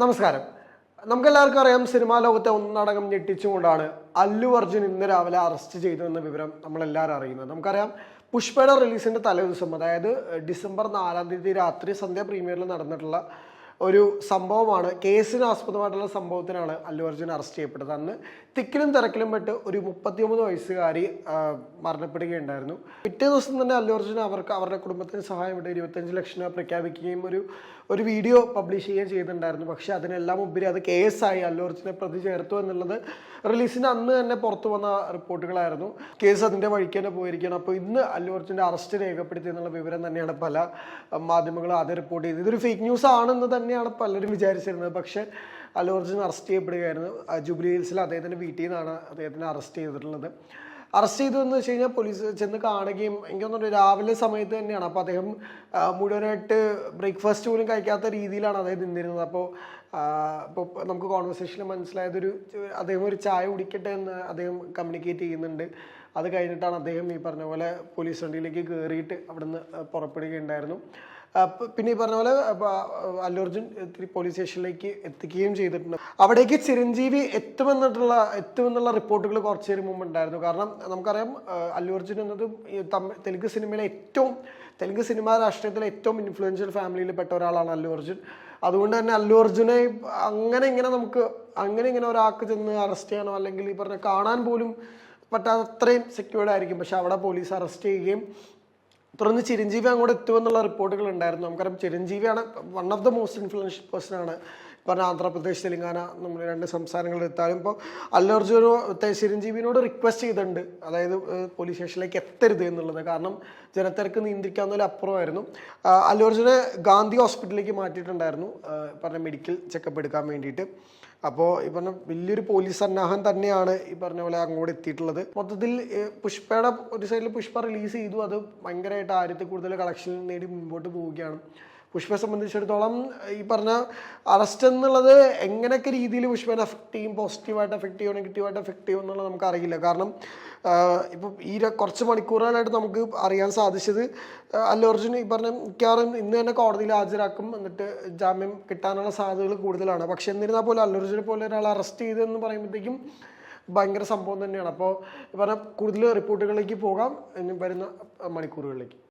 നമസ്കാരം. നമുക്കെല്ലാവർക്കും അറിയാം സിനിമാ ലോകത്തെ ഒന്നടങ്കം ഞെട്ടിച്ചുകൊണ്ടാണ് അല്ലു അർജുൻ ഇന്ന് രാവിലെ അറസ്റ്റ് ചെയ്തു എന്ന വിവരം നമ്മളെല്ലാവരും അറിയുന്നത്. നമുക്കറിയാം പുഷ്പയുടെ റിലീസിന്റെ തലേദിവസം അതായത് ഡിസംബർ നാലാം തീയതി രാത്രി സന്ധ്യ പ്രീമിയറിൽ നടന്നിട്ടുള്ള ഒരു സംഭവമാണ്. കേസിന് ആസ്പദമായിട്ടുള്ള സംഭവത്തിനാണ് അല്ലു അർജുൻ അറസ്റ്റ് ചെയ്യപ്പെട്ടത്. അന്ന് തിക്കിലും തിരക്കിലും പെട്ട് ഒരു മുപ്പത്തിയൊമ്പത് വയസ്സുകാരി മരണപ്പെടുകയുണ്ടായിരുന്നു. പിറ്റേ ദിവസം തന്നെ അല്ലു അർജുൻ അവർക്ക് അവരുടെ കുടുംബത്തിന് സഹായം വിട്ട് ഇരുപത്തഞ്ച് ലക്ഷം രൂപ പ്രഖ്യാപിക്കുകയും ഒരു ഒരു വീഡിയോ പബ്ലിഷ് ചെയ്യുകയും ചെയ്തിട്ടുണ്ടായിരുന്നു. പക്ഷേ അതിനെല്ലാം ഉപരി അത് കേസായി. അല്ലു അർജുനെ പ്രതി ചേർത്തു എന്നുള്ളത് റിലീസിന് അന്ന് തന്നെ പുറത്തു വന്ന റിപ്പോർട്ടുകളായിരുന്നു. കേസ് അതിന്റെ വഴിക്ക് തന്നെ പോയിരിക്കുകയാണ്. അപ്പോൾ ഇന്ന് അല്ലു അർജുന്റെ അറസ്റ്റ് രേഖപ്പെടുത്തി എന്നുള്ള വിവരം തന്നെയാണ് പല മാധ്യമങ്ങളും ആദ്യം റിപ്പോർട്ട് ചെയ്തത്. ഇതൊരു ഫേക്ക് ന്യൂസ് ആണെന്ന് തന്നെയാണ് പലരും വിചാരിച്ചിരുന്നത്. പക്ഷെ അല്ലു അറസ്റ്റ് ചെയ്യപ്പെടുകയായിരുന്നു. ജൂബിലി ഹിൽസിൽ അദ്ദേഹത്തിന്റെ വീട്ടിൽ നിന്നാണ് അദ്ദേഹത്തിനെ അറസ്റ്റ് ചെയ്തിട്ടുള്ളത്. അറസ്റ്റ് ചെയ്തു എന്ന് വെച്ച് കഴിഞ്ഞാൽ പോലീസ് ചെന്ന് കാണുകയും എനിക്ക് തോന്നുന്നു രാവിലെ സമയത്ത് തന്നെയാണ്. അപ്പോൾ അദ്ദേഹം മുഴുവനായിട്ട് ബ്രേക്ക്ഫാസ്റ്റ് പോലും കഴിക്കാത്ത രീതിയിലാണ് അദ്ദേഹം നിന്നിരുന്നത്. അപ്പോൾ ഇപ്പോൾ നമുക്ക് കോൺവെർസേഷനിൽ മനസ്സിലായതൊരു അദ്ദേഹം ഒരു ചായ കുടിക്കട്ടെ എന്ന് അദ്ദേഹം കമ്മ്യൂണിക്കേറ്റ് ചെയ്യുന്നുണ്ട്. അത് കഴിഞ്ഞിട്ടാണ് അദ്ദേഹം ഈ പറഞ്ഞ പോലെ പോലീസ് വണ്ടിയിലേക്ക് കയറിയിട്ട് അവിടുന്ന് പുറപ്പെടുകയുണ്ടായിരുന്നു. പിന്നെ ഈ പറഞ്ഞ പോലെ ഇത്തിരി പോലീസ് സ്റ്റേഷനിലേക്ക് എത്തിക്കുകയും ചെയ്തിട്ടുണ്ട്. അവിടേക്ക് ചിരഞ്ജീവി എത്തുമെന്നിട്ടുള്ള എത്തുമെന്നുള്ള റിപ്പോർട്ടുകൾ കുറച്ച് നേരം മുമ്പ് ഉണ്ടായിരുന്നു. കാരണം നമുക്കറിയാം ആ, അർജുൻ എന്നത് തെലുങ്ക് സിനിമയിലെ ഏറ്റവും തെലുങ്ക് സിനിമാ രാഷ്ട്രീയത്തിലെ ഏറ്റവും ഇൻഫ്ലുവൻഷ്യൽ ഫാമിലിയിൽ പെട്ട ഒരാളാണ് അല്ലു അർജുൻ. അതുകൊണ്ട് തന്നെ അല്ലു അർജുനെ അങ്ങനെ ഇങ്ങനെ നമുക്ക് അങ്ങനെ ഇങ്ങനെ ഒരാൾക്ക് ചെന്ന് അറസ്റ്റ് ചെയ്യണോ അല്ലെങ്കിൽ ഈ പറഞ്ഞ കാണാൻ പോലും പറ്റാത്ത അത്രയും സെക്യൂർഡ് ആയിരിക്കും. പക്ഷെ അവിടെ പോലീസ് അറസ്റ്റ് ചെയ്യുകയും തുടർന്ന് ചിരഞ്ജീവി അങ്ങോട്ട് എത്തുമെന്നുള്ള റിപ്പോർട്ടുകൾ ഉണ്ടായിരുന്നു. നമുക്കറിയാം ചിരഞ്ജീവിയാണ് one of the most influential person ആണ്. പറഞ്ഞ ആന്ധ്രാപ്രദേശ് തെലങ്കാന നമ്മൾ രണ്ട് സംസ്ഥാനങ്ങളിൽ എത്താനും. ഇപ്പോൾ അല്ലർജുനോ ചിരഞ്ജീവിനോട് റിക്വസ്റ്റ് ചെയ്തിട്ടുണ്ട്. അതായത് പോലീസ് സ്റ്റേഷനിലേക്ക് എത്തരുത് എന്നുള്ളത്. കാരണം ജനത്തിരക്ക് നിയന്ത്രിക്കാവുന്നതിൽ അപ്പുറമായിരുന്നു. അല്ലർജുനെ ഗാന്ധി ഹോസ്പിറ്റലിലേക്ക് മാറ്റിയിട്ടുണ്ടായിരുന്നു. പറഞ്ഞ മെഡിക്കൽ ചെക്കപ്പ് എടുക്കാൻ വേണ്ടിയിട്ട്. അപ്പോൾ ഈ പറഞ്ഞ വലിയൊരു പോലീസ് സന്നാഹം തന്നെയാണ് ഈ പറഞ്ഞ പോലെ അങ്ങോട്ട് എത്തിയിട്ടുള്ളത്. മൊത്തത്തിൽ പുഷ്പയുടെ ഒരു സൈഡിൽ പുഷ്പ റിലീസ് ചെയ്തു. അത് ഭയങ്കരമായിട്ട് ആയിരത്തിൽ കൂടുതൽ കളക്ഷൻ നേടി മുമ്പോട്ട് പോവുകയാണ്. പുഷ്പയെ സംബന്ധിച്ചിടത്തോളം ഈ പറഞ്ഞ അറസ്റ്റ് എന്നുള്ളത് എങ്ങനെയൊക്കെ രീതിയിൽ പുഷ്പനെ അഫക്റ്റ് ചെയ്യും പോസിറ്റീവായിട്ട് എഫക്റ്റ് ചെയ്യോ നെഗറ്റീവായിട്ട് എഫക്റ്റ് ചെയ്യും എന്നുള്ളത് നമുക്കറിയില്ല കാരണം ഇപ്പം ഈ കുറച്ച് മണിക്കൂറുകളായിട്ട് നമുക്ക് അറിയാൻ സാധിച്ചത് അല്ലു അർജുൻ ഈ പറഞ്ഞ മിക്കവാറും ഇന്ന് തന്നെ കോടതിയിൽ ഹാജരാക്കും എന്നിട്ട് ജാമ്യം കിട്ടാനുള്ള സാധ്യതകൾ കൂടുതലാണ്. പക്ഷെ എന്നിരുന്നാൽ പോലും അല്ലു പോലെ ഒരാൾ അറസ്റ്റ് ചെയ്തെന്ന് പറയുമ്പോഴത്തേക്കും ഭയങ്കര സംഭവം തന്നെയാണ്. അപ്പോൾ പറഞ്ഞ കൂടുതൽ റിപ്പോർട്ടുകളിലേക്ക് പോകാം. വരുന്ന മണിക്കൂറുകളിലേക്ക്.